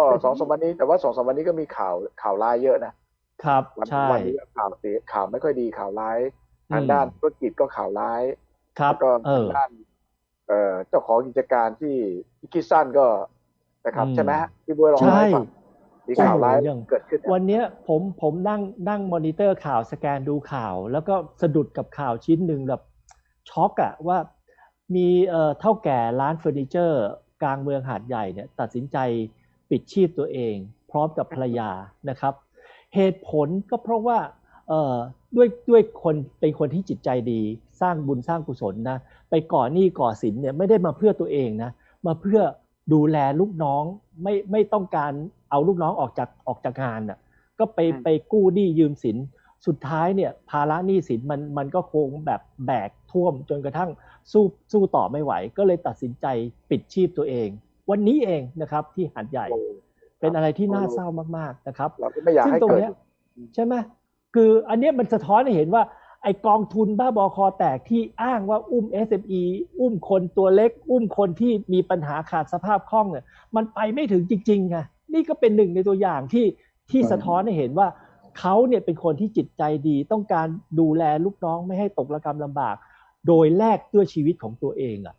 ก็สองสามวันนี้แต่ว่าสองสามวันนี้ก็มีข่าวข่าวร้ายเยอะนะครับวันใช่วันนี้ก็ข่าวเสียข่าวไม่ค่อยดีข่าวร้ายทางอืมด้านธุรกิจก็ข่าวร้ายครับแล้วก็เอทาองด้านเอ่อเจ้าของกิจการที่ที่คิดสั้นก็นะครับอืมใช่ไหมฮะพี่บวยลองใช่เล่าให้ฟังมีข่าวร้ายโอ้โหอย่างเกิดขึ้นนะวันเนี้ยผมผมนั่งนั่งมอนิเตอร์ข่าวสแกนดูข่าว แล้วก็สะดุดกับข่าวชิ้นหนึ่งแบบช็อกอะว่ามีเอ่อเท่าแก่ร้านเฟอร์นิเจอร์ กลางเมืองหาดใหญ่เนี่ยตัดสินใจ ปิดชีพตัวเอง พร้อมกับภรรยานะครับ เหตุผลก็เพราะว่าเอ่อด้วยด้วยคนเป็นคนที่จิตใจดีสร้างบุญสร้างกุศลนะไปก่อหนี้ก่อสินเนี่ยไม่ได้มาเพื่อตัวเองนะมาเพื่อดูแลลูกน้องไม่ไม่ต้องการเอาลูกน้องออกจากออกจากงานน่ะก็ไปอืมไปกู้หนี้ยืมสิน สุดท้ายเนี่ยภาระหนี้สินมันมันก็คงแบบแบกท่วมจนกระทั่งสู้สู้ต่อไม่ไหว ก็เลยตัดสินใจปิดชีพตัวเอง วันนี้เองนะครับ ที่หัดใหญ่โอ้เป็นอะไรที่น่าเศร้ามากๆนะครับเราก็ไม่อยากซึ่งให้ตรงเกิดเนี้ยใช่ไหมคืออันเนี้ยมันสะท้อนให้เห็นว่าไอกองทุนบ้าบอคอแตกที่อ้างว่าอุ้ม SME อุ้มคนตัวเล็ก อุ้มคนที่มีปัญหาขาดสภาพคล่องเนี่ยมันไปไม่ถึงจริงๆไงนี่ก็เป็นหนึ่งในตัวอย่างที่ที่สะท้อนให้เห็นว่าเขาเนี่ยเป็นคนที่จิตใจดี ต้องการดูแลลูกน้องไม่ให้ตกระกำลำบาก โดยแลกด้วยชีวิตของตัวเองอะ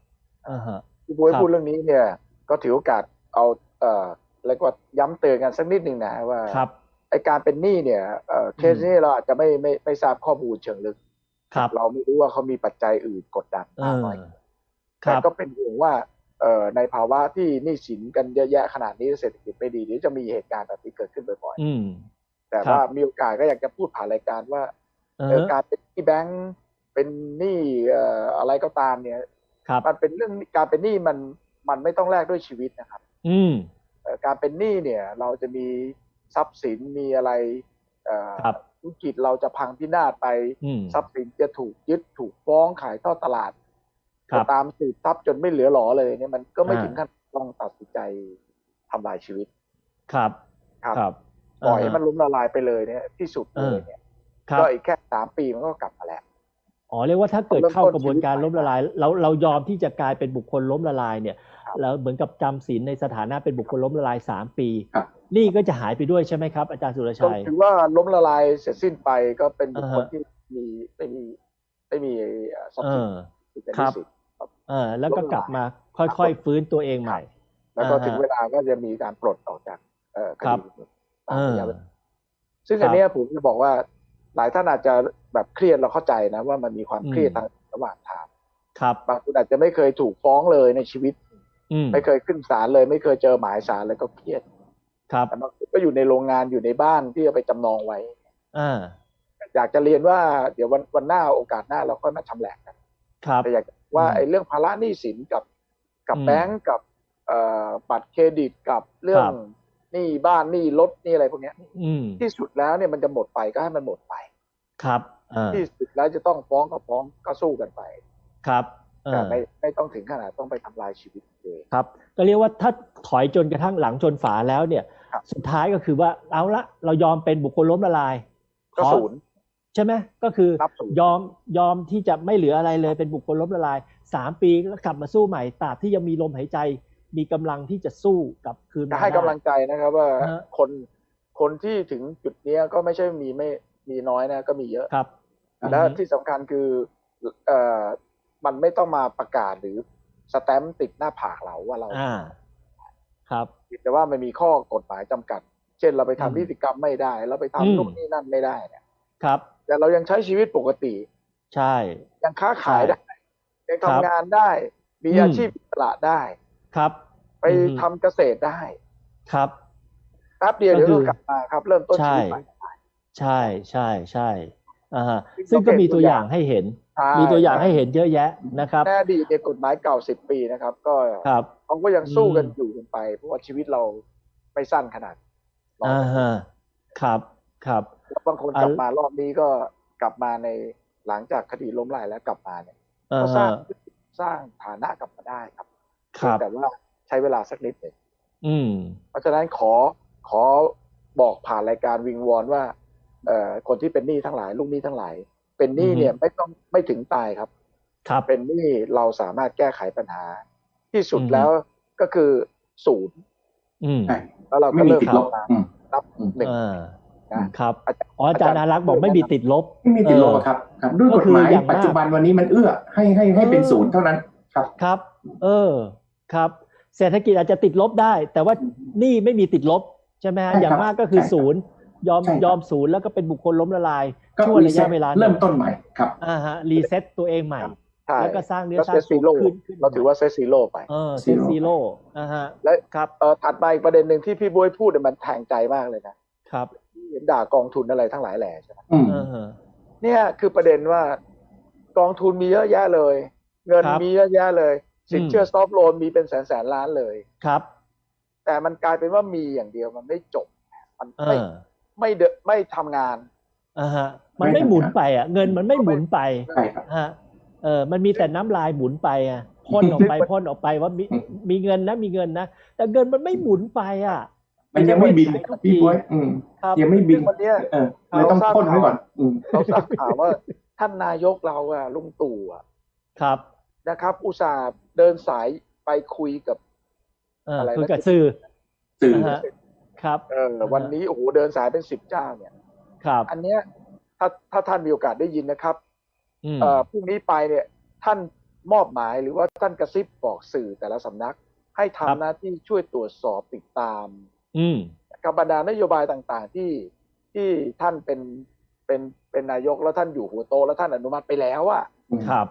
อ่าฮะพี่บวยครับพูดเรื่องนี้เนี่ย ก็ถือโอกาสเอาเอ่อแล้วก็ย้ำเตือนกันสักนิดหนึ่งนะว่าครับไอการเป็นหนี้เนี่ยเอ่อเคสนี้เราอาจจะไม่ไม่ไม่ทราบข้อมูลเชิงลึกครับ เราไม่รู้ว่าเขามีปัจจัยอื่นกดดันเอมากอน้อยคแต่รับก็เป็นห่วงว่าเอ่อในภาวะที่หนี้สินกันเยอะแยะขนาดนี้เศรษฐกิจไม่ดีเดี๋ยวจะมีเหตุการณ์แบบนี้เกิดขึ้นบ่อยอืมๆแต่ครับว่ามีโอกาสก็อยากจะพูดผ่านรายการว่าเอเอ่ออการเป็นหนี้แบงก์เป็นหนี้เอ่ออะไรก็ตามเนี่ยครับมันเป็นเรื่องการเป็นหนี้มัน มันไม่ต้องแลกด้วยชีวิตนะครับ อืมเอ่อการเป็นหนี้เนี่ย เราจะมีทรัพย์สินมีอะไรเอ่อครับธุรกิจเราจะพังพินาศไปอืมทรัพย์สินจะถูกยึดถูกฟ้องขายทอดตลาดครับตามสืบทรัพย์จนไม่เหลือหลอเลยเนี่ยมันก็ไม่อ่าถึงขั้นต้องตัดสินใจทำลายชีวิต ครับครับครับปล่อยให้าฮะมันล้มละลายไปเลยเนี่ยที่สุดเลยเนี่ยครับก็อีกแค่สามปีมันก็กลับมาแล้ว อ๋อเรียกว่าถ้าเกิดเริ่มต้นเข้ากระบวนการชีวิตใหม่ล้มละลายเราเรายอมที่จะกลายเป็นบุคคลล้มละลายเนี่ยครับแล้วเหมือนกับจำศีลในสถานะเป็นบุคคลล้มละลายสามปีครับนี่ก็จะหายไปด้วยใช่ไหมครับ อาจารย์สุรก็ชัยถือว่าล้มละลายเสร็จสิ้นไปก็เป็นบุคคลอ่าฮะที่มีไม่มีไม่มีเอ่อทรัพเอย์สินอที่เป็นครับนิสิตเออแล้วก็ล้มละลายกลับมาค่อยๆฟื้นตัวเองใหม่ แล้วก็อ่าฮะถึงเวลาก็จะมีการปลดออกจากเอ่อคครับดีตามเออระยะเวลาซึ่งครับอันเนี้ยผมจะบอกว่า หลายท่านอาจจะแบบเครียดเราเข้าใจนะว่ามันมีความเครียดอืมทางระหว่างทางครับบางคนอาจจะไม่เคยถูกฟ้องเลยในชีวิตอืมไม่เคยขึ้นศาลเลย ไม่เคยเจอหมายศาลเลยก็เครียด ครับแต่บางคนก็อยู่ในโรงงานอยู่ในบ้านที่เอาไปจำนองไว้อ่าอยากจะเรียนว่าเดี๋ยววันวันหน้าโอกาสหน้าเราค่อยมาชำแหละกันครับแต่อยากว่าอืมไอ้เรื่องภาระหนี้สินกับกับอืมแบงก์กับเอ่อบัตรเครดิตกับเรื่อคงรับ หนี้บ้านหนี้รถหนี้อะไรพวกเนี้ยอืมที่สุดแล้วเนี่ยมันจะหมดไปก็ให้มันหมดไป ครับอ่าที่สุดแล้วจะต้องฟ้องก็ฟ้องก็สู้กันไป ครับเอแต่อไม่ไม่ต้องถึงขนาดต้องไปทำลายชีวิตตัวเองครับ ก็เรียกว่าถ้าถอยจนกระทั่งหลังชนฝาแล้วเนี่ยครับสุดท้ายก็คือว่าเอาละเรายอมเป็นบุคคลล้มละลายก็ขอศูนย์ใช่ไหมก็คือนับศูนย์ยอมยอมที่จะไม่เหลืออะไรเลยเป็นบุคคลล้มละลายสามปีแล้วกลับมาสู้ใหม่ตราบที่ยังมีลมหายใจ มีกำลังที่จะสู้กลับคืนจะมาให้กำลังได้ใจนะครับว่าฮะคนคนที่ถึงจุดเนี้ยก็ไม่ใช่มีไม่มีน้อยนะก็มีเยอะครับและอือฮึที่สำคัญคือเอ่อมันไม่ต้องมาประกาศหรือสแตมป์ติดหน้าผากเราว่าเราอ่าครับแต่ว่ามันมีข้อกฎหมายจำกัด เช่นเราไปทำอืมนิติกรรมไม่ได้ เราไปอืมทำนู่นนี่นั่นไม่ได้เนี่ยครับ แต่เรายังใช้ชีวิตปกติ ใช่ ยังค้าขายใช่ได้ยังครับทำงานได้ มีอืมอาชีพอิสระได้ ครับ ไปอือฮึทำเกษตรได้ครับแป๊บเดียวก็เดี๋ยวคืก็อกลับมาครับ เริ่มต้นใช่ชีวิตใหม่ใช่ใช่ใช่อ่าฮะซึ่ซึ่งงก็ก็เป็นมีตัวตัวออย่างย่างให้เห็นใช่มีตัวอย่างให้เห็นเยอะแยะนะครับแน่ดีตในยกฎหมายเก่าสิบปีนะครับ ก็ครับเขาก็ยังสู้กันอืมอยู่กันไป เพราะว่าชีวิตเราไม่สั้นขนาดนั้นอ่าฮะครับครับแล้วบางคนกลับมารอบนี้ก็กลับมาในหลังจากคดีล้มละลายแล้วกลับมาเนี่ยอ่าก็สร้าฮะงสร้างฐานะกลับมาได้ครับครับ แต่ว่าใช้เวลาสักนิดหนึ่งอืมเพราะฉะนั้นขอขอบอกผ่านรายการวิงวอนว่าเอ่อคนที่เป็นหนี้ทั้งหลาย ลูกหนี้ทั้งหลาย เป็นหนี้อือฮึเนี่ยไม่ต้องไม่ถึงตายครับ ครับเป็นหนี้เราสามารถแก้ไขปัญหา ที่สุดอือฮึแล้วก็คือศูนย์อืมใช่แล้วเราไม่ก็มีเริ่มติดลบมาอืมนับอืมหนึ่งเออนะครับอาจารย์อ๋ออาจารย์อารักษ์บอกไม่มีติดลบ ไม่มีติดลบอะครับครับด้วยก็กฎคือหมายอย่างมากปัจจุบันวันนี้มันเอื้อ ให้ให้ให้เป็นเออศูนย์เท่านั้นครับครับ เออ ครับเศรษฐกิจอาจจะติดลบได้ แต่ว่าหนี่ไม่มีติดลบใช่ไหมฮะใช่ครับอย่างมากก็คือใช่ครับศูนย์ยอมใช่ครับยอมศูนย์แล้วก็เป็นบุคคลล้มละลายก็ช่วงระยะเวลาหนึ่งเริ่มต้นใหม่ครับอ่าฮะรีเซ็ตตัวเองใหม่ใช่แล้วก็สร้างเนื้อก็สร้าเซงตซีโร่ขึ้นขึ้นเราถือว่าเซตซีโร่ไปเออเซ Zero ตซีโร่อ่าฮะและครับเอ่อถัดมาอีกประเด็นหนึ่งที่พี่บวยพูดเนี่ยมันแทงใจมากเลยนะครับเห็นด่ากองทุนอะไรทั้งหลายแหล่ใช่ไหมอืมเออเนี่ยคือประเด็นว่ากองทุนมีเยอะแยะเลย เงินครับมีเยอะแยะเลย สินอืมเชื่อซอฟท์โลนมีเป็นแสนแสนล้านเลยครับ แต่มันกลายเป็นว่ามีอย่างเดียวมันไม่จบ มันเอไม่อไม่เดนไม่ทำงานอ่าฮะ มันไม่หมุนไปอะ เงินมันไม่หมุนไปใช่ครับฮะเออมันมีแต่น้ำลายหมุนไปอะพ่นออกไปพ่นออกไปว่ามีอืมมีเงินนะมีเงินนะแต่เงินมันไม่หมุนไปอะ มันยังไม่บินใช้ทุกพี่ทีบวยอืมครับยังไม่บินซึ่งวันเนี้ยเออเลยต้องพ่นไว้ก่อนอืมเราทราบข่าวว่าท่านนายกเราอะลุงตู่อะครับนะครับ อุตส่าห์ เดินสายไปคุยกับเอออะไรนะคุยกับสื่อสื่อนะฮะครับเออวันนี้โอ้โหเดินสายเป็นสิบเจ้าเนี่ยครับ อันเนี้ยถ้าถ้าท่านมีโอกาสได้ยินนะครับอืมเอ่อพรุ่งนี้ไปเนี่ย ท่านมอบหมายหรือว่าท่านกระซิบบอกสื่อแต่ละสำนัก ให้ทำหน้าที่ช่วยตรวจสอบติดตามอืมกับบรรดานโยบายต่างๆที่ที่ท่านเป็นเป็นเป็นนายกแล้วท่านอยู่หัวโตะแล้วท่านอนุมัติไปแล้วอะครับ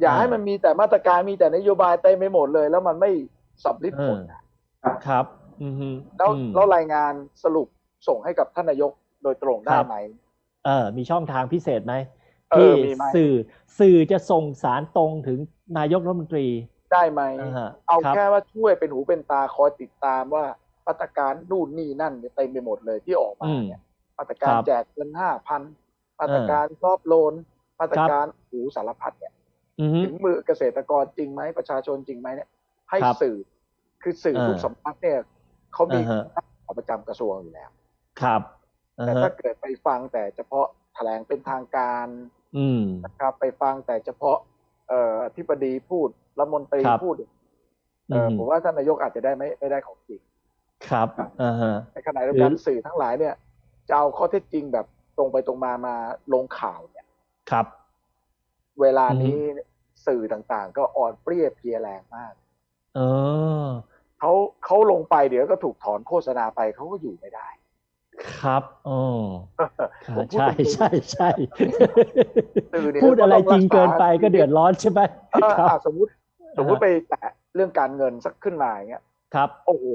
อย่าอ่าให้มันมีแต่มาตรการมีแต่นโยบายเต็มไปหมดเลย แล้วมันไม่สำลิดผลนะครับอืมฮึแล้วอืมแล้วรายงานสรุปส่งให้กับท่านนายกโดยตรงได้ครับไหมเออมีช่องทางพิเศษไหมเอที่อมีไหมสื่อสื่อจะส่งสารตรงถึงนายกรัฐมนตรีได้ไหมอ่าฮะเอาครับแค่ว่าช่วยเป็นหูเป็นตาคอยติดตามว่ามาตรการนู่นนี่นั่นเนี่ยเต็มไปหมดเลยที่ออกมาอืมเนี่ยมาตรการครับแจกเงินห้าพันมาตรการซอฟต์โลนมาตรครับการหูสารพัดเนี่ยอืมฮึ ถึงมือเกษตรกรจริงไหมประชาชนจริงไหมเนี่ย ให้ครับสื่อคือสื่อเออทุกสำนักเนี่ยเขามีอ่าฮะของประจำกระทรวงอยู่แล้วครับอ่าแต่ฮะถ้าเกิดไปฟังแต่เฉพาะแถลงเป็นทางการ อืมนะครับ ไปฟังแต่เฉพาะ เอ่ออธิบดีพูดรัฐมนตรีครับพูดเอออมผมว่าท่านนายกอาจจะได้ไม่ไม่ได้ของจริง ครับครับอ่าฮะในขณะเดียวกันหรือสื่อทั้งหลายเนี่ยจะเอาข้อเท็จจริงแบบตรงไปตรงมามาลงข่าวเนี่ย ครับ เวลานี้ สื่อต่างๆ ก็อ่อนเปรี้ยเพลียแรงมากเออเขาเขาลงไปเดี๋ยวก็ถูกถอนโฆษณาไปเขาก็อยู่ไม่ได้ ครับอ๋อคผรับมพูดใช่ตรงๆใช่ใช่สื่อเนี่ยพูดอะไรจริงเกินไปก็ต้องรักษาก็เดือดร้อนใช่ไหมเออครับอะสมมติสมมติไปแตะเรื่องการเงินสักขึ้นมาอย่างเงี้ยครับ โอ้โห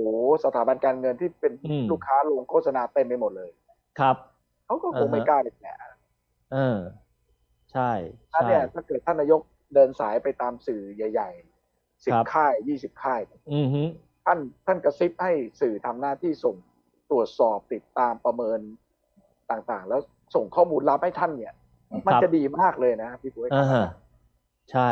สถาบันการเงินที่เป็นอืมลูกค้าลงโฆษณาเต็มไปหมดเลย ครับเขาก็คงอ่าฮะไม่กล้าไปแตะเออ ใช่ถ้าใช่เนี่ยถ้าเกิดท่านนายก เดินสายไปตามสื่อใหญ่ๆสิบครับค่ายยี่สิบค่ายอือฮึท่านท่านกระซิบให้สื่อทำหน้าที่ส่งตรวจสอบติดตามประเมินต่างๆ แล้วส่งข้อมูลลับให้ท่านเนี่ย มันครับจะดีมากเลยนะพี่ปุ้ยอ่าฮะใช่